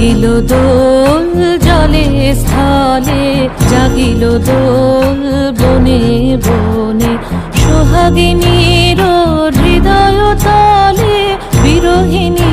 জাগিল দোল জলে স্থলে জাগিল দোল বনে বনে। সোহাগিনীর হৃদয় তলে বিরোহিণী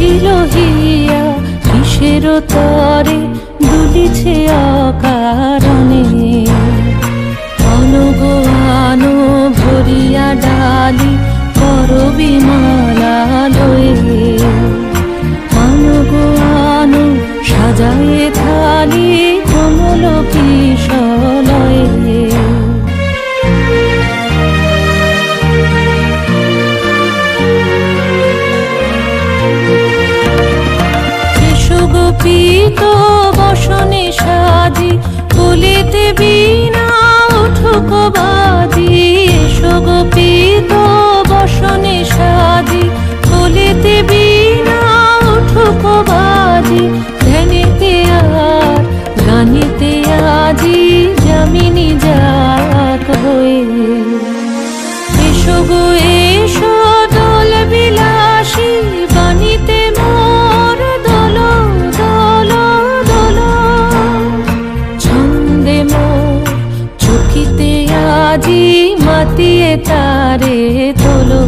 উঠিল হিয়া কিসের তরে দুলিছে অকারণে? বলিতে বি দিয়ে তারে তোলো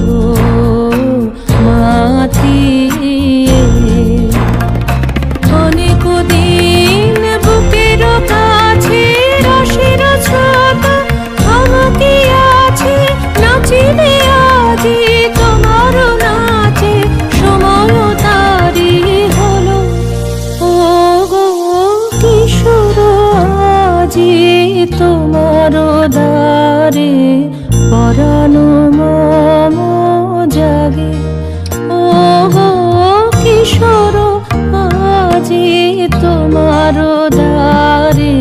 মাতিয়ে। অনেক দিন বুকের কাছে রসের ছোট আমাকে আছে নাচিবে আজি তোমার নাচে, সময় তারি হলো। ও গো কিশোর, আজি তোমার দারে পরাণ মম জাগে কিশোর আজি তোমার দারে